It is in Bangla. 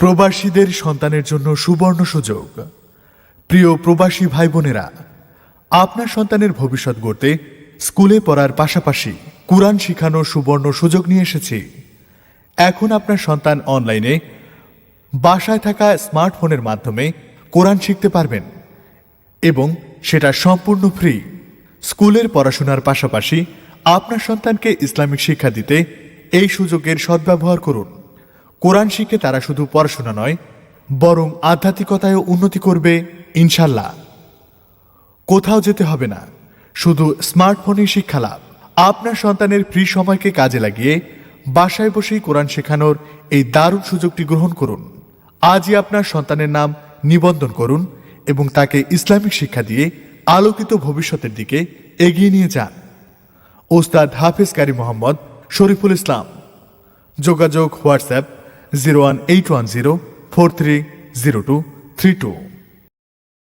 প্রবাসীদের সন্তানের জন্য সুবর্ণ সুযোগ। প্রিয় প্রবাসী ভাই বোনেরা আপনার সন্তানের ভবিষ্যৎ গড়তে স্কুলে পড়ার পাশাপাশি কোরআন শিখানোর সুবর্ণ সুযোগ নিয়ে এসেছি। এখন আপনার সন্তান অনলাইনে বাসায় থাকা স্মার্টফোনের মাধ্যমে কোরআন শিখতে পারবেন এবং সেটা সম্পূর্ণ ফ্রি। স্কুলের পড়াশোনার পাশাপাশি আপনার সন্তানকে ইসলামিক শিক্ষা দিতে এই সুযোগের সদ্ব্যবহার করুন। কোরআন শিখে তারা শুধু পড়াশোনা নয়, বরং আধ্যাত্মিকতায়ও উন্নতি করবে, ইনশাল্লাহ। কোথাও যেতে হবে না, শুধু স্মার্টফোনে শিক্ষা লাভ। আপনার সন্তানের ফ্রি সময়কে কাজে লাগিয়ে বাসায় বসেই কোরআন শেখানোর এই দারুণ সুযোগটি গ্রহণ করুন। আজই আপনার সন্তানের নাম নিবন্ধন করুন এবং তাকে ইসলামিক শিক্ষা দিয়ে আলোকিত ভবিষ্যতের দিকে এগিয়ে নিয়ে যান। ওস্তাদ হাফিজ কারি মোহাম্মদ শরীফুল ইসলাম। যোগাযোগ, WhatsApp zero one eight one zero four three zero two three two